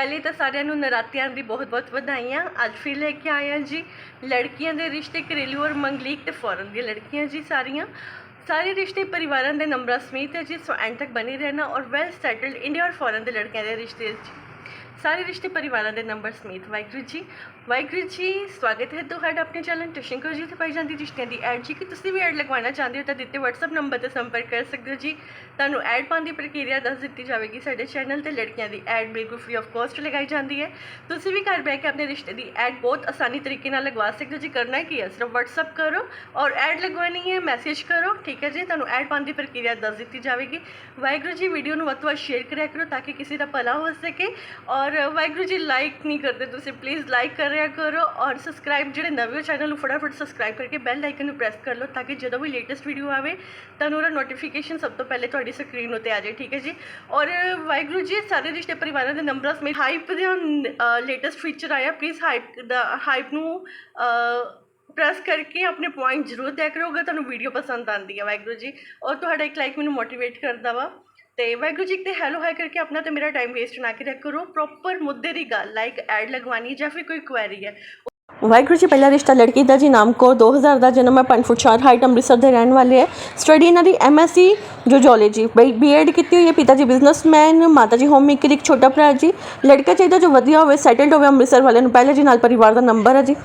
ਪਹਿਲੇ ਤਾਂ ਸਾਰਿਆਂ ਨੂੰ ਨਰਾਤਿਆਂ ਦੀ ਬਹੁਤ-ਬਹੁਤ ਵਧਾਈਆਂ। ਅੱਜ ਫਿਰ ਲੈ ਕੇ ਆਏ ਹਾਂ ਜੀ ਲੜਕੀਆਂ ਦੇ ਰਿਸ਼ਤੇ ਘਰੇਲੂ ਔਰ ਮੰਗਲੀਕ ਤੇ ਫੌਰਨ ਦੀਆਂ ਲੜਕੀਆਂ ਜੀ ਸਾਰੀਆਂ। ਸਾਰੇ ਰਿਸ਼ਤੇ ਪਰਿਵਾਰਾਂ ਦੇ ਨੰਬਰਾਂ ਸਮੇਤ ਹੈ ਜੀ, ਸੋ ਐਂਡ ਤੱਕ ਬਣੇ ਰਹਿਣਾ ਔਰ ਵੈਲ ਸੈਟਲਡ ਇੰਡੀਆ ਔਰ ਫੌਰਨ ਦੇ ਲੜਕਿਆਂ ਦੇ ਰਿਸ਼ਤੇ ਜੀ। ਸਾਰੇ ਰਿਸ਼ਤੇ ਪਰਿਵਾਰਾਂ ਦੇ ਨੰਬਰ ਸਮੇਤ ਵਾਹਿਗੁਰੂ ਜੀ। ਵਾਹਿਗੁਰੂ ਜੀ, ਸਵਾਗਤ ਹੈ ਤੁਹਾਡਾ ਆਪਣੇ ਚੈਨਲ ਟਿਸ਼ੰਕਰ ਜੀ। ਤੇ ਪਾਈ ਜਾਂਦੀ ਰਿਸ਼ਤਿਆਂ ਦੀ ਐਡ ਜੀ ਕਿ ਤੁਸੀਂ ਵੀ ਐਡ ਲਗਵਾਉਣਾ ਚਾਹੁੰਦੇ ਹੋ ਤਾਂ ਦਿੱਤੇ WhatsApp ਨੰਬਰ ਤੇ ਸੰਪਰਕ ਕਰ ਸਕਦੇ ਹੋ ਜੀ। ਤੁਹਾਨੂੰ ਐਡ ਪਾਉਣ ਦੀ ਪ੍ਰਕਿਰਿਆ ਦੱਸ ਦਿੱਤੀ ਜਾਵੇਗੀ। ਸਾਡੇ ਚੈਨਲ ਤੇ ਲੜਕੀਆਂ ਦੀ ਐਡ ਬਿਲਕੁਲ ਫ੍ਰੀ ਆਫ ਕਾਸਟ ਲਗਾਈ ਜਾਂਦੀ ਹੈ। ਤੁਸੀਂ ਵੀ ਘਰ ਬਹਿ ਕੇ ਆਪਣੇ ਰਿਸ਼ਤੇ ਦੀ ਐਡ ਬਹੁਤ ਆਸਾਨੀ ਤਰੀਕੇ ਨਾਲ ਲਗਵਾ ਸਕਦੇ ਹੋ ਜੀ। ਕਰਨਾ ਕੀ ਹੈ? ਸਿਰਫ WhatsApp ਕਰੋ ਔਰ ਐਡ ਲਗਵਾਉਣੀ ਹੈ ਮੈਸੇਜ ਕਰੋ, ਠੀਕ ਹੈ ਜੀ। ਤੁਹਾਨੂੰ ਐਡ ਪਾਉਣ ਦੀ ਪ੍ਰਕਿਰਿਆ ਦੱਸ ਦਿੱਤੀ ਜਾਵੇਗੀ। ਵਾਹਿਗੁਰੂ ਜੀ ਵੀਡੀਓ ਨੂੰ ਵੱਧ ਤੋਂ ਵੱਧ ਸ਼ੇਅਰ ਕਰਿਆ ਕਰੋ ਤਾਂ ਕਿ ਕਿਸੇ ਦਾ ਭਲਾ ਹੋ ਸਕੇ ਔਰ ਔਰ ਵਾਹਿਗੁਰੂ ਜੀ ਲਾਈਕ ਨਹੀਂ ਕਰਦੇ ਤੁਸੀਂ ਪਲੀਜ਼ ਲਾਈਕ ਕਰਿਆ ਕਰੋ ਔਰ ਸਬਸਕ੍ਰਾਈਬ ਜਿਹੜੇ ਨਵੇਂ ਹੋ ਚੈਨਲ ਨੂੰ ਫਟਾਫਟ ਸਬਸਕ੍ਰਾਈਬ ਕਰਕੇ ਬੈਲ ਆਈਕਨ ਨੂੰ ਪ੍ਰੈਸ ਕਰ ਲਓ ਤਾਂ ਕਿ ਜਦੋਂ ਵੀ ਲੇਟੈਸਟ ਵੀਡੀਓ ਆਵੇ, ਤੁਹਾਨੂੰ ਉਹਦਾ ਨੋਟੀਫਿਕੇਸ਼ਨ ਸਭ ਤੋਂ ਪਹਿਲੇ ਤੁਹਾਡੀ ਸਕਰੀਨ ਉੱਤੇ ਆ ਜਾਏ, ਠੀਕ ਹੈ ਜੀ? ਔਰ ਵਾਹਿਗੁਰੂ ਜੀ, ਸਾਰੇ ਰਿਸ਼ਤੇ ਪਰਿਵਾਰਾਂ ਦੇ ਨੰਬਰਾਂ ਸਮੇਤ ਹਾਈਪ ਦੇ ਲੇਟੈਸਟ ਫੀਚਰ ਆਇਆ ਪਲੀਜ਼ ਹਾਈਪ ਦਾ ਹਾਈਪ ਨੂੰ ਪ੍ਰੈਸ ਕਰਕੇ ਆਪਣੇ ਪੁਆਇੰਟ ਜ਼ਰੂਰ ਦਿਆ ਕਰੋਗੇ ਤੁਹਾਨੂੰ ਵੀਡੀਓ ਪਸੰਦ ਆਉਂਦੀ ਹੈ ਵਾਹਿਗੁਰੂ ਜੀ। ਔਰ ਤੁਹਾਡਾ ਇੱਕ ਲਾਈਕ ਮੈਨੂੰ ਮੋਟੀਵੇਟ ਕਰਦਾ ਵਾ। ਤੇ ਵਾਹਿਗੁਰੂ ਜੀ ਤੇ ਹੈਲੋ ਹਾਈ ਕਰਕੇ ਆਪਣਾ ਤੇ ਮੇਰਾ ਟਾਈਮ ਵੇਸਟ ਨਾ ਕਰਿਆ ਕਰੋ। ਪ੍ਰੋਪਰ ਮੁੱਦੇ ਦੀ ਗੱਲ ਲਾਈਕ ਐਡ ਲਗਵਾਨੀ ਜਾਂ ਫਿਰ ਕੋਈ ਕੁਐਰੀ ਹੈ। ਵਾਹਿਗੁਰੂ ਜੀ, ਪਹਿਲਾ ਰਿਸ਼ਤਾ ਲੜਕੀ ਦਾ ਜੀ, ਨਾਮ ਕੌਰ 2000 ਦਾ ਜਨਮ ਹੈ 5 ਫੁੱਟ 4 ਹਾਈਟ ਅੰਮ੍ਰਿਤਸਰ ਦੇ ਰਹਿਣ ਵਾਲੇ ਹੈ। ਸਟੱਡੀ ਇਹਨਾਂ ਦੀ ਐਮਐਸਸੀ ਜੂਜੋਲੋਜੀ ਬੀਐਡ ਕੀਤੀ ਹੋਈ ਹੈ ਪਿਤਾ ਜੀ ਬਿਜ਼ਨਸਮੈਨ ਮਾਤਾ ਜੀ ਹੋਮ ਮੇਕਰ ਇੱਕ ਛੋਟਾ ਭਰਾ ਜੀ। ਲੜਕਾ ਚਾਹੀਦਾ ਜੋ ਵਧੀਆ ਹੋਵੇ ਸੈਟਲਡ ਹੋਵੇ ਅੰਮ੍ਰਿਤਸਰ ਵਾਲਿਆਂ ਨੂੰ। ਪਹਿਲੇ ਜੀ, ਨਾਲ ਪਰਿਵਾਰ ਦਾ ਨੰਬਰ ਹੈ ਜੀ।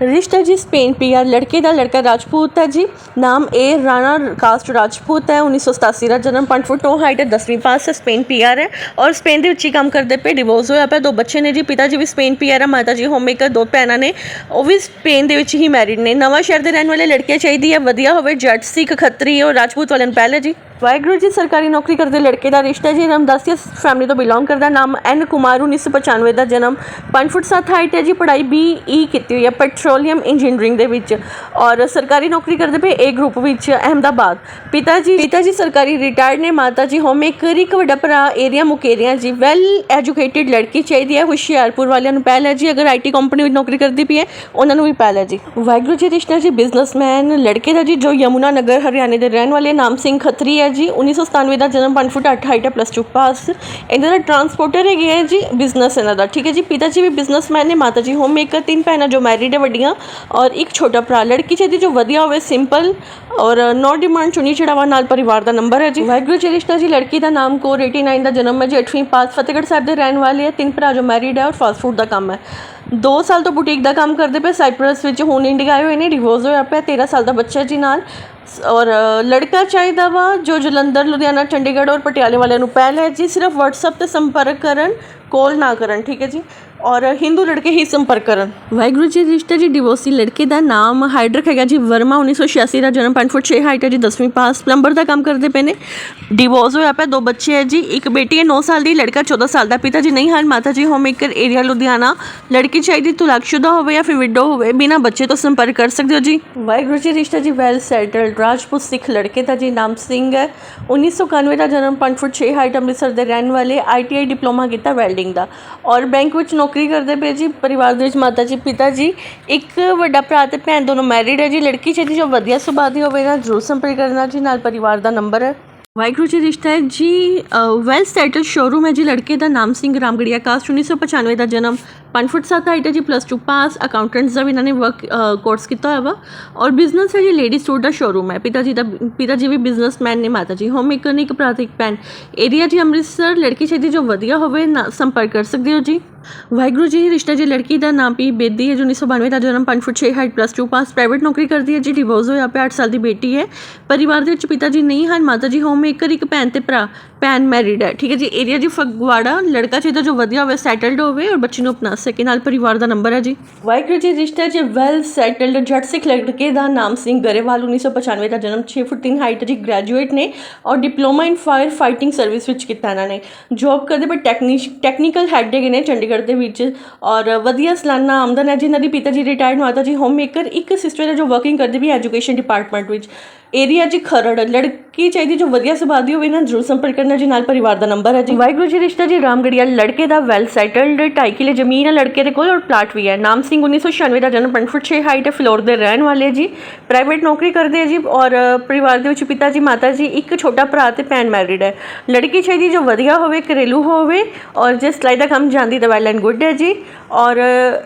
ਰਿਸ਼ਤਾ ਜੀ ਸਪੇਨ ਪੀਆਰ ਲੜਕੇ ਦਾ ਲੜਕਾ ਰਾਜਪੂਤ ਹੈ ਜੀ, ਨਾਮ ਏ ਰਾਣਾ ਕਾਸਟ ਰਾਜਪੂਤ ਹੈ 1987 ਦਾ ਜਨਮ 5 ਫੁੱਟ 9 ਹਾਈਟ ਹੈ 10ਵੀਂ ਪਾਸ ਹੈ, ਸਪੇਨ ਪੀਆਰ ਹੈ ਔਰ ਸਪੇਨ ਦੇ ਵਿੱਚ ਹੀ ਕੰਮ ਕਰਦੇ ਪਏ, ਡਿਵੋਰਸ ਹੋਇਆ ਪਿਆ, ਦੋ ਬੱਚੇ ਨੇ ਜੀ, ਪਿਤਾ ਜੀ ਵੀ ਸਪੇਨ ਪੀਆਰ ਹੈ, ਮਾਤਾ ਜੀ ਹੋਮਮੇਕਰ, ਦੋ ਭੈਣਾਂ ਨੇ, ਉਹ ਵੀ ਸਪੇਨ ਦੇ ਵਿੱਚ ਹੀ ਮੈਰਿਡ ਨੇ। ਨਵਾਂ ਸ਼ਹਿਰ ਦੇ ਰਹਿਣ ਵਾਲੇ ਲੜਕੇ ਚਾਹੀਦੀ ਹੈ, ਵਧੀਆ ਹੋਵੇ, ਜੱਟ, ਸਿੱਖ, ਖੱਤਰੀ ਔਰ ਰਾਜਪੂਤ ਵਾਲਿਆਂ ਨੂੰ ਪਹਿਲੇ ਜੀ। ਵਾਹਿਗੁਰੂ ਜੀ, ਸਰਕਾਰੀ ਨੌਕਰੀ ਕਰਦੇ ਲੜਕੇ ਦਾ ਰਿਸ਼ਤਾ ਜੀ ਰਮਦਾਸੀਆ ਫੈਮਿਲੀ ਤੋਂ ਬਿਲੋਂਗ ਕਰਦਾ, ਨਾਮ ਐਨ ਕੁਮਾਰ 1995 ਦਾ ਜਨਮ 5 ਫੁੱਟ 7 ਹਾਈਟ ਹੈ ਜੀ, ਪੜ੍ਹਾਈ ਬੀਈ ਕੀਤੀ ਹੋਈ ਹੈ ਪੈਟਰੋਲੀਅਮ ਇੰਜੀਨੀਅਰਿੰਗ ਦੇ ਵਿੱਚ ਔਰ ਸਰਕਾਰੀ ਨੌਕਰੀ ਕਰਦੇ ਪਏ ਏ ਗਰੁੱਪ ਵਿੱਚ ਅਹਿਮਦਾਬਾਦ। ਪਿਤਾ ਜੀ ਪਿਤਾ ਜੀ ਸਰਕਾਰੀ ਰਿਟਾਇਰਡ ਨੇ ਮਾਤਾ ਜੀ ਹੋਮ ਮੇਕਰ ਇੱਕ ਵੱਡਾ ਭਰਾ ਏਰੀਆ ਮੁਕੇਰੀਆਂ ਜੀ ਵੈਲ ਐਜੂਕੇਟਿਡ ਲੜਕੀ ਚਾਹੀਦੀ ਹੈ, ਹੁਸ਼ਿਆਰਪੁਰ ਵਾਲਿਆਂ ਨੂੰ ਪਹਿਲ ਹੈ ਜੀ, ਅਗਰ ਆਈਟੀ ਕੰਪਨੀ ਵਿੱਚ ਨੌਕਰੀ ਕਰਦੀ ਪਈ ਹੈ, ਉਹਨਾਂ ਨੂੰ ਵੀ ਪਹਿਲ ਹੈ ਜੀ। ਵਾਹਿਗੁਰੂ ਜੀ ਰਿਸ਼ਤਾ ਜੀ ਬਿਜ਼ਨਸਮੈਨ ਲੜਕੇ ਦਾ ਜੀ, ਜੋ ਯਮੁਨਾ ਨਗਰ, ਹਰਿਆਣੇ ਦੇ ਰਹਿਣ ਵਾਲੇ, ਨਾਮ ਸਿੰਘ ਖੱਤਰੀ ਹੈ ਜੀ 1997 ਦਾ ਜਨਮ 5 ਫੁੱਟ 8 ਹਾਈਟ ਹੈ ਪਲੱਸ 2 ਪਾਸ ਇਹਨਾਂ ਦਾ ਟਰਾਂਸਪੋਰਟਰ ਹੈਗੇ ਹੈ ਜੀ ਬਿਜ਼ਨਸ ਇਹਨਾਂ ਦਾ, ਠੀਕ ਹੈ ਜੀ? ਪਿਤਾ ਜੀ ਵੀ ਬਿਜ਼ਨਸਮੈਨ ਨੇ ਮਾਤਾ ਜੀ ਹੋਮ ਮੇਕਰ ਤਿੰਨ ਭੈਣਾਂ ਜੋ ਮੈਰਿਡ ਹੈ, ਵੱਡੀ ਵੱਡੀਆਂ ਔਰ ਇੱਕ ਛੋਟਾ ਭਰਾ, ਲੜਕੀ ਚਾਹੀਦੀ ਜੋ ਵਧੀਆ ਹੋਵੇ ਸਿੰਪਲ ਔਰ ਨੋ ਡਿਮਾਂਡ ਚੁਣੀ ਚੜਾਵਾ ਨਾਲ ਪਰਿਵਾਰ ਦਾ ਨੰਬਰ ਹੈ ਜੀ। ਵਾਹਿਗੁਰੂ ਜੀ ਰਿਸ਼ਤਾ ਜੀ, ਲੜਕੀ ਦਾ ਨਾਮ ਕੋਰ 89 ਦਾ ਜਨਮ ਹੈ ਜੀ 8ਵੀਂ ਪਾਸ ਫਤਿਹਗੜ੍ਹ ਸਾਹਿਬ ਦੇ ਰਹਿਣ ਵਾਲੇ ਹੈ। ਤਿੰਨ ਭਰਾ ਜੋ ਮੈਰਿਡ ਹੈ ਔਰ ਫਾਸਟ ਫੂਡ ਦਾ ਕੰਮ ਹੈ। 2 ਸਾਲ ਤੋਂ ਬੁਟੀਕ ਦਾ ਕੰਮ ਕਰਦੇ ਪਏ ਸਾਈਪਰਸ ਵਿੱਚ ਹੁਣ ਇੰਡੀਆ ਆਏ ਹੋਏ ਨੇ ਡਿਵੋਰਸ ਹੋਇਆ ਪਿਆ 13 ਸਾਲ ਦਾ ਬੱਚਾ ਜੀ ਨਾਲ। ਔਰ, ਲੜਕਾ ਚਾਹੀਦਾ ਵਾ, ਜੋ ਜਲੰਧਰ, ਲੁਧਿਆਣਾ, ਚੰਡੀਗੜ੍ਹ ਔਰ ਪਟਿਆਲੇ ਵਾਲਿਆਂ ਨੂੰ ਪਹਿਲ ਹੈ ਜੀ, ਸਿਰਫ WhatsApp ਤੇ ਸੰਪਰਕ ਕਰਨ ਕਾਲ ਨਾ ਕਰਨ, ਠੀਕ ਹੈ ਜੀ? ਔਰ ਹਿੰਦੂ ਲੜਕੇ ਹੀ ਸੰਪਰਕ ਕਰਨ। ਵਾਹਿਗੁਰੂ ਜੀ, ਰਿਸ਼ਤਾ ਜੀ ਡਿਵੋਰਸੀ ਲੜਕੇ ਦਾ ਨਾਮ ਹਾਈਡਰਕ ਹੈਗਾ ਜੀ, ਵਰਮਾ 1986 ਦਾ, ਜਨਮ 5 ਫੁੱਟ 6 ਹਾਈਟ ਹੈ ਜੀ 10ਵੀਂ ਪਾਸ ਪਲੰਬਰ ਦਾ ਕੰਮ ਕਰਦੇ ਪਏ ਨੇ। ਡਿਵੋਰਸ ਹੋਇਆ ਪਿਆ, ਦੋ ਬੱਚੇ ਹੈ ਜੀ, ਇੱਕ ਬੇਟੀ ਹੈ 9 ਸਾਲ ਦੀ, ਲੜਕਾ 14 ਸਾਲ ਦਾ ਪਿਤਾ ਜੀ, ਨਹੀਂ ਹਨ ਮਾਤਾ ਜੀ ਹੋਮ ਹੋਮਮੇਕਰ ਏਰੀਆ ਲੁਧਿਆਣਾ। ਲੜਕੀ ਚਾਹੀਦੀ? ਤੁਲਾਕਸ਼ੁਦਾ ਹੋਵੇ ਜਾਂ ਫਿਰ ਵਿਡੋ ਹੋਵੇ, ਬਿਨਾਂ ਬੱਚੇ ਤੋਂ ਸੰਪਰਕ ਕਰ ਸਕਦੇ ਹੋ ਜੀ? ਵਾਹਿਗੁਰੂ ਜੀ, ਰਿਸ਼ਤਾ ਜੀ ਵੈਲ ਸੈਟਲਡ ਰਾਜਪੂਤ ਸਿੱਖ ਲੜਕੇ ਦਾ ਜੀ ਨਾਮ ਸਿੰਘ ਹੈ। 1991 ਦਾ ਜਨਮ 5 ਫੁੱਟ 6 ਹਾਈਟ ਅੰਮ੍ਰਿਤਸਰ ਦੇ ਰਹਿਣ ਵਾਲੇ ਆਈਟੀਆਈ ਡਿਪਲੋਮਾ ਕੀਤਾ ਵੈਲਡਿੰਗ ਦਾ। ਔਰ ਬੈਂਕ ਵਿੱਚ ਨੌਕਰੀ ਕਰਦੇ ਪਏ ਜੀ, ਪਰਿਵਾਰ ਦੇ ਵਿੱਚ ਮਾਤਾ ਜੀ, ਪਿਤਾ ਜੀ, ਇੱਕ ਵੱਡਾ ਭਰਾ ਤੇ ਭੈਣ ਦੋਨੋਂ ਮੈਰਿਡ ਹੈ ਜੀ। ਲੜਕੀ ਚਾਹੀਦੀ ਜੋ ਵਧੀਆ ਸੁਭਾਅ ਦੀ ਹੋਵੇ ਨਾ ਜ਼ਰੂਰ ਸੰਪਰਕ ਕਰਨਾ ਜੀ, ਨਾਲ ਪਰਿਵਾਰ ਦਾ ਨੰਬਰ ਹੈ। ਵਾਹਿਗੁਰੂ ਜੀ ਰਿਸ਼ਤਾ ਹੈ ਜੀ ਵੈਲ ਸੈਟਲ ਸ਼ੋਰੂਮ ਹੈ ਜੀ, ਲੜਕੇ ਦਾ ਨਾਮ ਸਿੰਘ ਰਾਮਗੜੀਆ ਕਾਸਟ 1995 ਦਾ ਜਨਮ 5 ਫੁੱਟ 7 ਹਾਈਟ ਹੈ ਜੀ ਪਲੱਸ 2 ਪਾਸ ਅਕਾਊਂਟੈਂਟਸ ਦਾ ਵੀ ਇਹਨਾਂ ਨੇ ਵਰਕ ਕੋਰਸ ਕੀਤਾ ਹੋਇਆ ਵਾ। ਔਰ ਬਿਜ਼ਨਸ ਹੈ ਜੀ ਲੇਡੀ ਸੂਟ ਦਾ ਸ਼ੋਰੂਮ ਹੈ। ਪਿਤਾ ਜੀ ਦਾ, ਪਿਤਾ ਜੀ ਵੀ ਬਿਜ਼ਨਸਮੈਨ ਨੇ, ਮਾਤਾ ਜੀ ਹੋਮ ਮੇਕਰ ਨੇ ਇੱਕ ਪ੍ਰਾਥਿਕ ਤੇ ਭੈਣ। ਏਰੀਆ ਜੀ ਅੰਮ੍ਰਿਤਸਰ, ਲੜਕੀ ਚਾਹੀਦੀ ਜੋ ਵਧੀਆ ਹੋਵੇ, ਨਾ, ਸੰਪਰਕ ਕਰ ਸਕਦੇ ਹੋ ਜੀ। ਵਾਹਿਗੁਰੂ ਜੀ, ਰਿਸ਼ਤਾ ਜੀ ਲੜਕੀ ਦਾ ਨਾਮ ਪੀ ਬੇਦੀ ਹੈ ਜੋ 1992 ਦਾ ਜਨਮ 5 foot 6 height plus 2 pass private ਨੌਕਰੀ ਕਰਦੀ ਹੈ, ਜੀ ਡਿਵੋਰਸ ਹੋਇਆ ਪਿਆ 8 ਸਾਲ ਦੀ ਬੇਟੀ ਹੈ। ਪਰਿਵਾਰ ਦੇ ਵਿੱਚ ਪਿਤਾ ਜੀ ਨਹੀਂ ਹਨ, ਮਾਤਾ ਜੀ ਹੋਮ ਮੇਕਰ ਇੱਕ ਭੈਣ ਤੇ ਭਰਾ, ਭੈਣ ਮੈਰਿਡ ਹੈ। ਠੀਕ ਹੈ ਜੀ ਏਰੀਆ ਜੀ ਫਗਵਾੜਾ, ਲੜਕਾ ਚਾਹੀਦਾ ਜੋ ਵਧੀਆ ਹੋਵੇ ਸੈਟਲਡ ਹੋਵੇ ਔਰ ਬੱਚੀ ਨੂੰ ਅਪਣਾ ਸਕੇ। ਨਾਲ ਪਰਿਵਾਰ ਦਾ ਨੰਬਰ ਹੈ ਜੀ। ਵਾਹਿਗੁਰੂ ਜੀ, ਰਿਸ਼ਤਾ ਜੀ ਵੈਲ ਸੈਟਲਡ ਜੱਟ ਸਿੱਖ ਲੜਕੇ ਦਾ ਨਾਮ ਸਿੰਘ ਗਰੇਵਾਲ 1995 ਦਾ ਜਨਮ 6 ਫੁੱਟ 3 ਹਾਈਟ ਜੀ ਗ੍ਰੈਜੂਏਟ ਨੇ ਔਰ diploma in fire fighting service ਵਿੱਚ ਕੀਤਾ ਇਹਨਾਂ ਨੇ। ਜੌਬ ਕਰਦੇ ਪਰ ਟੈਕਨੀਸ਼ ਟੈਕਨੀਕਲ ਹੈਡ ਹੈਗੇ ਨੇ, ਚੰਡੀਗੜ੍ਹ ਦੇ ਵਿੱਚ ਔਰ ਵਧੀਆ ਸਾਲਾਨਾ ਆਮਦਨ ਹੈ ਜਿਨ੍ਹਾਂ ਦੀ ਪਿਤਾ ਜੀ ਰਿਟਾਇਰਡ ਮਾਤਾ ਜੀ ਹੋਮ ਮੇਕਰ ਇੱਕ ਸਿਸਟਰ ਹੈ ਜੋ ਵਰਕਿੰਗ ਕਰਦੀ ਵੀ ਐਜੂਕੇਸ਼ਨ ਡਿਪਾਰਟਮੈਂਟ ਵਿੱਚ। ਏਰੀਆ ਜੀ ਖਰੜ, ਲੜਕੀ ਚਾਹੀਦੀ ਜੋ ਵਧੀਆ ਸੁਭਾਅ ਦੀ ਹੋਵੇ ਨਾ ਜ਼ਰੂਰ ਸੰਪਰਕ ਕਰਨਾ ਜੀ। ਨਾਲ ਪਰਿਵਾਰ ਦਾ ਨੰਬਰ ਹੈ ਜੀ। ਵਾਹਿਗੁਰੂ ਜੀ ਰਿਸ਼ਤਾ ਜੀ, ਰਾਮਗੜੀਆ, ਲੜਕੇ ਦਾ ਵੈਲ ਸੈਟਲਡ 2.5 ਕਿਲੇ ਜ਼ਮੀਨ ਹੈ, ਲੜਕੇ ਦੇ ਕੋਲ ਔਰ ਪਲਾਟ ਵੀ ਹੈ। ਨਾਮ ਸਿੰਘ 1996 ਦਾ ਜਨਮ 5 ਫੁੱਟ 6 ਹਾਈਟ ਹੈ ਫਲੋਰ ਦੇ ਰਹਿਣ ਵਾਲੇ ਜੀ। ਪ੍ਰਾਈਵੇਟ ਨੌਕਰੀ ਕਰਦੇ ਹੈ ਜੀ ਔਰ ਪਰਿਵਾਰ ਦੇ ਵਿੱਚ ਪਿਤਾ ਜੀ, ਮਾਤਾ ਜੀ, ਇੱਕ ਛੋਟਾ ਭਰਾ ਤੇ ਭੈਣ ਮੈਰਿਡ ਹੈ। ਲੜਕੀ ਚਾਹੀਦੀ ਜੋ ਵਧੀਆ ਹੋਵੇ, ਘਰੇਲੂ ਹੋਵੇ ਔਰ ਜੇ ਸਿਲਾਈ ਦਾ ਕੰਮ ਜਾਂਦੀ ਤਾਂ ਵੈਲ ਐਂਡ ਗੁੱਡ ਹੈ ਜੀ ਔਰ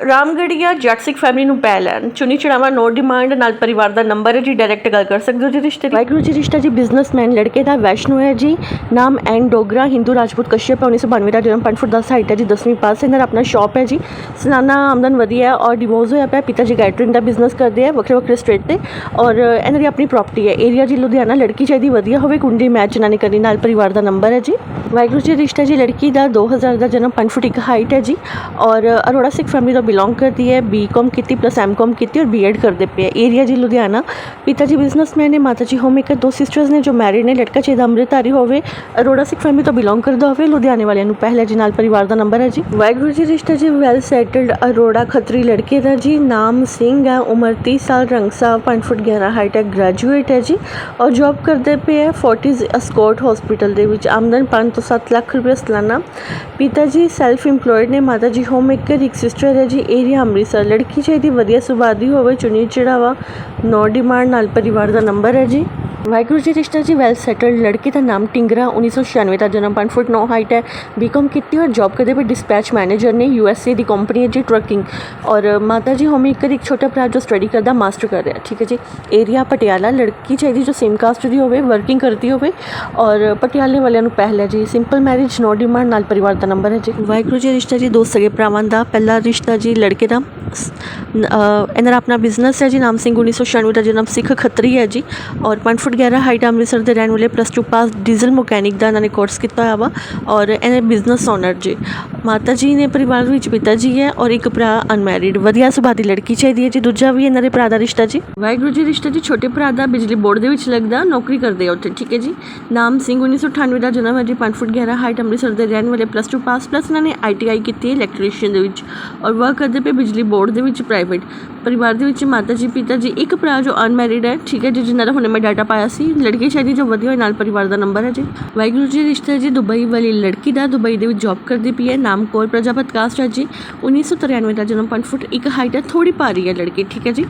ਰਾਮਗੜੀਆ ਜੱਟ ਸਿੱਖ ਫੈਮਿਲੀ ਨੂੰ ਪਹਿਲ ਹੈ ਚੁਣੀ ਚੜਾਵਾ ਨੋ ਡਿਮਾਂਡ ਨਾਲ ਪਰਿਵਾਰ ਦਾ ਨੰਬਰ ਹੈ ਜੀ ਡਾਇਰੈਕਟ ਗੱਲ ਕਰ ਸਕਦੇ ਹੋ ਜੀ ਰਿਸ਼ਤੇ ਦੀ? ਵਾਹਿਗੁਰੂ ਜੀ, ਰਿਸ਼ਤਾ ਜੀ ਬਿਜ਼ਨਸਮੈਨ ਲੜਕੇ ਦਾ ਵੈਸ਼ਨੂ ਹੈ ਜੀ। ਨਾਮ ਐਨ ਡੋਗਰਾ, ਹਿੰਦੂ ਰਾਜਪੂਤ ਕਸ਼ਯਪ 1992 ਦਾ ਜਨਮ 5 ਫੁੱਟ 10 ਹਾਈਟ ਹੈ ਜੀ 10ਵੀਂ ਪਾਸ ਇਹਨਾਂ ਆਪਣਾ ਸ਼ਾਪ ਹੈ ਜੀ। ਸਲਾਨਾ ਆਮਦਨ ਵਧੀਆ ਹੈ ਔਰ ਡਿਵੋਰਸ ਹੋਇਆ ਪਿਆ ਪਿਤਾ ਜੀ ਕੈਟਰਿੰਗ ਦਾ ਬਿਜ਼ਨਸ ਕਰਦੇ ਆ, ਵੱਖਰੇ ਵੱਖਰੇ ਸਟੇਟ ਤੇ। ਔਰ ਇਹਨਾਂ ਦੀ ਆਪਣੀ ਪ੍ਰਾਪਰਟੀ ਹੈ। ਏਰੀਆ ਜੀ ਲੁਧਿਆਣਾ, ਲੜਕੀ ਚਾਹੀਦੀ ਵਧੀਆ ਹੋਵੇ, ਕੁੰਡੀ ਮੈਚ ਨਾ ਕਰਨੀ ਨਾਲ ਪਰਿਵਾਰ ਦਾ ਨੰਬਰ ਹੈ ਜੀ। ਵਾਹਿਗੁਰੂ ਜੀ, ਰਿਸ਼ਤਾ ਜੀ, ਲੜਕੀ ਦਾ 2000 ਦਾ ਜਨਮ 5 ਫੁੱਟ 1 ਹਾਈਟ ਹੈ ਜੀ। ਔਰ ਅਰੋੜਾ ਸਿੱਖ ਫੈਮਿਲੀ ਤੋਂ ਬਿਲੋਂਗ ਕਰਦੀ ਹੈ ਬੀਕਾਮ ਕੀਤੀ ਪਲੱਸ ਐਮਕਾਮ ਕੀਤੀ ਔਰ ਬੀਐਡ ਕਰਦੇ ਪਏ ਏਰੀਆ ਜੀ ਲੁਧਿਆਣਾ ਪਿਤਾ ਜੀ ਬਿਜ਼ਨਸਮੈਨ ਨੇ ਮਾਤਾ ਜੀ ਹੋਮ ਮੇਕਰ ਦੋ ਸਿਸਟਰਸ ਨੇ ਜੋ ਮੈਰਿਡ ਨੇ, ਲੜਕਾ ਚਾਹੀਦਾ ਅੰਮ੍ਰਿਤਧਾਰੀ ਹੋਵੇ, ਅਰੋੜਾ ਸਿੱਖ ਫੈਮਿਲੀ ਤੋਂ ਬਿਲੋਂਗ ਕਰਦਾ ਹੋਵੇ, ਲੁਧਿਆਣੇ ਵਾਲਿਆਂ ਨੂੰ ਪਹਿਲੇ ਜੀ ਨਾਲ ਪਰਿਵਾਰ ਦਾ ਨੰਬਰ ਹੈ ਜੀ। ਵਾਹਿਗੁਰੂ ਜੀ, ਰਿਸ਼ਤਾ ਜੀ ਵੈਲ ਸੈਟਲਡ ਅਰੋੜਾ ਖੱਤਰੀ ਲੜਕੇ ਦਾ ਜੀ, ਨਾਮ ਸਿੰਘ ਹੈ, ਉਮਰ 30 ਸਾਲ, ਰੰਗ ਸਾਹਿਬ 5 ਫੁੱਟ 11 ਹਾਈਟ ਹੈ ਗ੍ਰੈਜੂਏਟ ਹੈ ਜੀ। ਔਰ ਜੌਬ ਕਰਦੇ ਪਏ ਹੈ ਫੋਰਟਿਸ ਅਸਕੋਟ ਹਸਪੀਟਲ ਦੇ ਵਿੱਚ, ਆਮਦਨ 5 ਤੋਂ 7 ਲੱਖ ਰੁਪਏ ਸਾਲਾਨਾ। ਪਿਤਾ ਜੀ ਸੈਲਫ ਇੰਪਲੋਇਡ ਨੇ ਮਾਤਾ ਜੀ ਹੋਮ ਮੇਕਰ ਇੱਕ ਸਿਸਟਰ ਹੈ ਜੀ ਏਰੀਆ ਅੰਮ੍ਰਿਤਸਰ। ਲੜਕੀ ਚਾਹੀਦੀ, ਵਧੀਆ ਸੁਭਾਅ ਦੀ ਹੋਵੇ, ਚੁਣੀ ਚੜਾਵਾ, ਨੋ ਡਿਮਾਂਡ ਨਾਲ ਪਰਿਵਾਰ ਦਾ ਨੰਬਰ ਹੈ ਜੀ। ਵਾਹਿਗੁਰੂ ਜੀ ਰਿਸ਼ਤਾ ਜੀ ਵੈਲ ਸੈਟਲਡ ਲੜਕੇ ਦਾ ਨਾਮ ਟਿੰਗਰਾ 1996 ਦਾ ਜਨਮ 5 ਫੁੱਟ 9 ਹਾਈਟ ਹੈ। ਬੀਕਾਮ ਕੀਤੀ ਔਰ ਜੌਬ ਕਰਦੇ ਪਏ ਡਿਸਪੈਚ ਮੈਨੇਜਰ ਨੇ ਯੂਐਸਏ ਦੀ ਕੰਪਨੀ ਹੈ ਜੀ ਟਰੱਕਿੰਗ ਔਰ ਮਾਤਾ ਜੀ ਹੋਮਮੇਕਰ ਇੱਕ ਛੋਟਾ ਭਰਾ ਜੋ ਸਟੱਡੀ ਕਰਦਾ ਮਾਸਟਰ ਕਰ ਰਿਹਾ, ਠੀਕ ਹੈ ਜੀ। ਏਰੀਆ ਪਟਿਆਲਾ, ਲੜਕੀ ਚਾਹੀਦੀ ਜੋ ਸੇਮ ਕਾਸਟ ਦੀ ਹੋਵੇ ਵਰਕਿੰਗ ਕਰਦੀ ਹੋਵੇ ਔਰ ਪਟਿਆਲੇ ਵਾਲਿਆਂ ਨੂੰ ਪਹਿਲਾ ਜੀ। ਸਿੰਪਲ ਮੈਰਿਜ ਨੋ ਡਿਮਾਂਡ ਨਾਲ ਪਰਿਵਾਰ ਦਾ ਨੰਬਰ ਹੈ ਜੀ। ਵਾਹਿਗੁਰੂ ਜੀ ਰਿਸ਼ਤਾ ਜੀ, ਦੋ ਸਗੇ ਭਰਾਵਾਂ ਦਾ, ਪਹਿਲਾ ਰਿਸ਼ਤਾ ਜੀ ਲੜਕੇ ਦਾ ਇਹਨਾਂ ਦਾ ਆਪਣਾ ਬਿਜ਼ਨਸ ਹੈ ਜੀ, ਨਾਮ ਸਿੰਘ 1996 ਦਾ ਜਨਮ ਸਿੱਖ ਖੱਤਰੀ ਹੈ ਜੀ ਔਰ 5 ਫੁੱਟ 11 ਹਾਈਟ ਅੰਮ੍ਰਿਤਸਰ ਦੇ ਰਹਿਣ ਵਾਲੇ ਪਲੱਸ 2 ਪਾਸ ਡੀਜ਼ਲ ਮਕੈਨਿਕ ਦਾ ਇਹਨਾਂ ਨੇ ਕੋਰਸ ਕੀਤਾ ਹੋਇਆ ਵਾ ਔਰ ਇਹਨੇ ਬਿਜ਼ਨਸ ਓਨਰ ਜੀ। ਮਾਤਾ ਜੀ ਨੇ ਪਰਿਵਾਰ ਵਿੱਚ ਪਿਤਾ ਜੀ ਹੈ ਔਰ ਇੱਕ ਭਰਾ ਅਨਮੈਰਿਡ। ਵਧੀਆ ਸੁਭਾਅ ਦੀ ਲੜਕੀ ਚਾਹੀਦੀ ਹੈ ਜੀ। ਦੂਜਾ ਵੀ ਇਹਨਾਂ ਦੇ ਭਰਾ ਦਾ ਰਿਸ਼ਤਾ ਜੀ। ਵਾਹਿਗੁਰੂ ਜੀ, ਰਿਸ਼ਤਾ ਜੀ ਛੋਟੇ ਭਰਾ ਦਾ ਬਿਜਲੀ ਬੋਰਡ ਦੇ ਵਿੱਚ ਲੱਗਦਾ। ਨੌਕਰੀ ਕਰਦੇ ਆ ਉੱਥੇ, ਠੀਕ ਹੈ ਜੀ? ਨਾਮ ਸਿੰਘ 1998 ਦਾ ਜਨਮ ਹੈ ਜੀ। 5 ਫੁੱਟ 11 ਹਾਈਟ ਅੰਮ੍ਰਿਤਸਰ ਦੇ ਰਹਿਣ ਵਾਲੇ ਪਲੱਸ 2 ਪਾਸ ਪਲੱਸ ਇਹਨਾਂ ਨੇ ਆਈਟੀਆਈ ਕੀਤੀ ਹੈ ਇਲੈਕਟ੍ਰੀਸ਼ੀਅਨ ਦੇ ਵਿੱਚ ਔਰ ਵਰਕ ਕਰਦੇ ਪਏ ਬਿਜਲੀ ਬੋਰਡ ਦੇ ਵਿੱਚ ਪ੍ਰਾਈਵੇਟ ਪਰਿਵਾਰ ਦੇ ਵਿੱਚ ਮਾਤਾ ਜੀ ਪਿਤਾ ਜੀ ਇੱਕ ਭਰਾ ਜੋ ਅਨਮੈਰਿਡ ਹੈ, ਠੀਕ ਹੈ ਜੀ, ਜਿਨ੍ਹਾਂ ਦਾ ਹੁਣੇ ਮੈਂ ਡਾਟਾ ਪਾਇਆ ਸੀ। ਲੜਕੀ ਸ਼ਾਇਦ ਜੋ ਵਧੀਆ ਹੋਏ, ਨਾਲ ਪਰਿਵਾਰ ਦਾ ਨੰਬਰ ਹੈ ਜੀ। ਵਾਹਿਗੁਰੂ ਜੀ, ਰਿਸ਼ਤਾ ਜੀ ਦੁਬਈ ਵਾਲੀ ਲੜਕੀ ਦਾ, ਦੁਬਈ ਦੇ ਵਿੱਚ ਜੌਬ ਕਰਦੀ ਪਈ ਹੈ, ਨਾਮ ਕੌਰ ਪ੍ਰਜਾਪਤ ਕਾਸਟ ਹੈ ਜੀ। 1993 ਦਾ ਜਨਮ 5 ਫੁੱਟ ਇੱਕ ਹਾਈਟ ਹੈ ਥੋੜੀ ਭਾਰੀ ਹੈ ਲੜਕੀ, ਠੀਕ ਹੈ ਜੀ।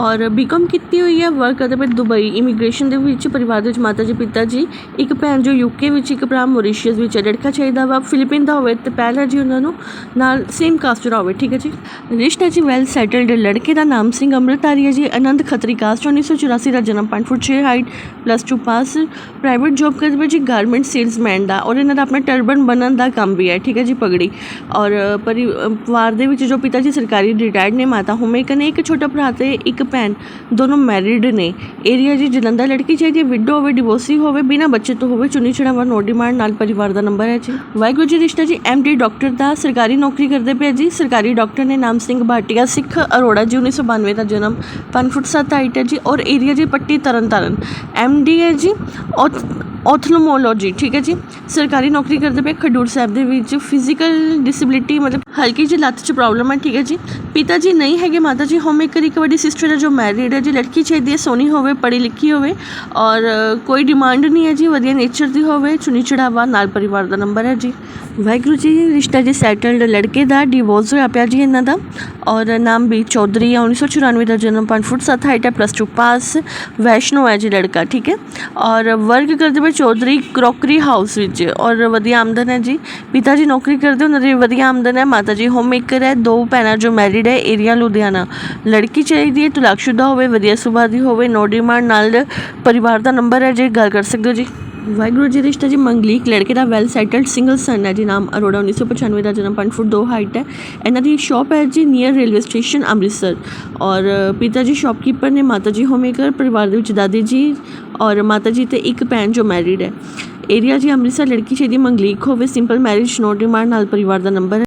ਔਰ ਬੀਕਾਮ ਕੀਤੀ ਹੋਈ ਹੈ ਵਰਕ ਕਰਦੇ ਪਏ ਦੁਬਈ ਇਮੀਗ੍ਰੇਸ਼ਨ ਦੇ ਵਿੱਚ, ਪਰਿਵਾਰ ਦੇ ਵਿੱਚ ਮਾਤਾ ਜੀ ਪਿਤਾ ਜੀ ਇੱਕ ਭੈਣ ਜੋ ਯੂਕੇ ਵਿੱਚ, ਇੱਕ ਭਰਾ ਮੌਰੀਸ਼ੀਅਸ ਵਿੱਚ ਲੜਕਾ ਚਾਹੀਦਾ ਵਾ ਫਿਲੀਪੀਨ ਦਾ ਹੋਵੇ ਤੇ ਪਹਿਲਾ ਜੀ ਉਹਨਾਂ ਨੂੰ ਨਾਲ ਸੇਮ ਕਾਸਟ ਦਾ ਹੋਵੇ ਠੀਕ ਹੈ ਜੀ। ਰਿਸ਼ਤਾ ਜੀ ਵੈਲ ਸੈਟਲਡ ਲੜਕੇ ਦਾ ਨਾਮ ਸਿੰਘ ਅੰਮ੍ਰਿਤਧਾਰੀ ਹੈ ਜੀ। ਆਨੰਦ ਖੱਤਰੀ ਕਾਸਟ 1984 ਦਾ ਜਨਮ 5 foot 6 height plus 2 pass private job ਕਰਦੇ ਪਏ ਜੀ ਗਾਰਮੈਂਟ ਸੇਲਸਮੈਨ ਦਾ ਔਰ ਇਹਨਾਂ ਦਾ ਆਪਣਾ ਟਰਬਨ ਬਣਨ ਦਾ ਕੰਮ ਵੀ ਹੈ। ਠੀਕ ਹੈ ਜੀ, ਪਗੜੀ। ਔਰ ਪਰਿ- ਪਰਿਵਾਰ ਦੇ ਵਿੱਚ ਜੋ ਪਿਤਾ ਜੀ ਸਰਕਾਰੀ ਰਿਟਾਇਰਡ ਨੇ, ਮਾਤਾ ਹੋਮੇਕਰ ਨੇ, ਇੱਕ ਛੋਟਾ ਭਰਾ ਤੇ ਇੱਕ ਭੈਣ, ਦੋਨੋਂ ਮੈਰਿਡ ਨੇ। ਏਰੀਆ ਜੀ ਜਲੰਧਰ, ਲੜਕੀ ਚਾਹੀਦੀ ਹੈ ਵਿਡੋ ਹੋਵੇ ਡਿਵੋਰਸੀ ਹੋਵੇ, ਬਿਨਾਂ ਬੱਚੇ ਤੋਂ ਹੋਵੇ, ਚੁੰਨੀ ਚੜਾਵਾ ਨੋ ਡਿਮਾਂਡ ਨਾਲ ਪਰਿਵਾਰ ਦਾ ਨੰਬਰ ਹੈ ਜੀ। ਵਾਹਿਗੁਰੂ ਜੀ ਰਿਸ਼ਤਾ ਜੀ ਡੀ ਡਾਕਟਰ ਦਾ ਸਰਕਾਰੀ ਨੌਕਰੀ ਕਰਦੇ ਪਏ ਜੀ। ਸਰਕਾਰੀ ਡਾਕਟਰ ਨੇ ਨਾਮ ਸਿੰਘ ਭਾਟੀਆ ਸਿੱਖ ਅਰੋੜਾ ਜੀ 1992 ਦਾ ਜਨਮ 5 ਫੁੱਟ 7 ਹਾਈਟ ਹੈ ਜੀ ਔਰ ਏਰੀਆ ਜੀ ਪੱਟੀ ਤਰਨ ਤਾਰਨ ਡੀ ਹੈ ਜੀ ਔਰ ਔਥਲਮੋਲੋਜੀ ਠੀਕ ਹੈ ਜੀ? ਸਰਕਾਰੀ ਨੌਕਰੀ ਕਰਦੇ ਪਏ ਖਡੂਰ ਸਾਹਿਬ ਦੇ ਵਿੱਚ ਫਿਜ਼ੀਕਲ ਡਿਸੇਬਿਲਿਟੀ ਮਤਲਬ ਹਲਕੀ ਜਿਹੀ ਲੱਤ 'ਚ ਪ੍ਰੋਬਲਮ ਹੈ, ਠੀਕ ਹੈ ਜੀ? ਪਿਤਾ ਜੀ ਨਹੀਂ ਹੈਗੇ ਮਾਤਾ ਜੀ ਹੋਮਮੇਕਰ ਇੱਕ ਵੱਡੀ ਸਿਸਟਰ ਹੈ ਜੋ ਮੈਰਿਡ ਹੈ ਜੀ। ਲੜਕੀ ਚਾਹੀਦੀ ਹੈ, ਸੋਹਣੀ ਹੋਵੇ, ਪੜ੍ਹੀ ਲਿਖੀ ਹੋਵੇ ਔਰ ਕੋਈ ਡਿਮਾਂਡ ਨਹੀਂ ਹੈ ਜੀ, ਵਧੀਆ ਨੇਚਰ ਦੀ ਹੋਵੇ ਚੁਣੀ ਚੜਾਵਾ, ਨਾਲ ਪਰਿਵਾਰ ਦਾ ਨੰਬਰ ਹੈ ਜੀ। ਵਾਹਿਗੁਰੂ ਜੀ, ਰਿਸ਼ਤਾ ਜੀ ਸੈਟਲਡ ਲੜਕੇ ਦਾ ਡਿਵੋਰਸ ਹੋਇਆ ਪਿਆ ਜੀ ਇਹਨਾਂ ਦਾ ਔਰ ਨਾਮ ਵੀ ਚੌਧਰੀ ਹੈ 1994 ਦਾ ਜਨਮ 5 ਫੁੱਟ 7 ਹਾਈਟ ਹੈ ਪਲੱਸ 2 ਪਾਸ ਵੈਸ਼ਨੋ ਹੈ ਜੀ ਲੜਕਾ, ਠੀਕ ਹੈ? ਔਰ ਵਰਕ ਕਰਦੇ ਪਏ ਚੌਧਰੀ ਕਰੋਕਰੀ ਹਾਊਸ ਵਿੱਚ ਔਰ ਵਧੀਆ ਆਮਦਨ ਹੈ ਜੀ। ਪਿਤਾ ਜੀ ਨੌਕਰੀ ਕਰਦੇ, ਉਹਨਾਂ ਦੀ ਵਧੀਆ ਆਮਦਨ ਹੈ। ਮਾਤਾ ਜੀ ਹੋਮ ਮੇਕਰ ਹੈ। ਦੋ ਭੈਣਾਂ ਜੋ ਮੈਰਿਡ ਹੈ, ਏਰੀਆ ਲੁਧਿਆਣਾ। ਲੜਕੀ ਚਾਹੀਦੀ ਹੈ, ਤਲਾਕਸ਼ੁਦਾ ਹੋਵੇ, ਵਧੀਆ ਸੁਭਾਅ ਦੀ ਹੋਵੇ, ਨੋ ਡਿਮਾਂਡ ਨਾਲ ਪਰਿਵਾਰ ਦਾ ਨੰਬਰ ਹੈ। ਜੇ ਗੱਲ ਕਰ ਸਕਦੇ ਹੋ ਜੀ। ਵਾਹਿਗੁਰੂ ਜੀ ਰਿਸ਼ਤਾ ਜੀ ਮੰਗਲੀਕ ਲੜਕੇ ਦਾ ਵੈਲ ਸੈਟਲਡ ਸਿੰਗਲ ਸਨ ਹੈ ਜੀ, ਨਾਮ ਅਰੋੜਾ 1995 ਦਾ ਜਨਮ 5 ਫੁੱਟ 2 ਹਾਈਟ ਹੈ। ਇਹਨਾਂ ਦੀ ਸ਼ਾਪ ਹੈ ਜੀ ਨੀਅਰ ਰੇਲਵੇ ਸਟੇਸ਼ਨ ਅੰਮ੍ਰਿਤਸਰ। ਔਰ ਪਿਤਾ ਜੀ ਸ਼ਾਪਕੀਪਰ ਨੇ ਮਾਤਾ ਜੀ ਹੋਮੇਕਰ ਪਰਿਵਾਰ ਦੇ ਵਿੱਚ ਦਾਦੀ ਜੀ ਔਰ ਮਾਤਾ ਜੀ ਤੇ ਇੱਕ ਭੈਣ ਜੋ ਮੈਰਿਡ ਹੈ। ਏਰੀਆ ਜੀ ਅੰਮ੍ਰਿਤਸਰ, ਲੜਕੀ ਚਾਹੀਦੀ ਮੰਗਲੀਕ ਹੋਵੇ ਸਿੰਪਲ ਮੈਰਿਜ ਨੋ ਡਿਮਾਂਡ ਨਾਲ ਪਰਿਵਾਰ ਦਾ ਨੰਬਰ ਹੈ।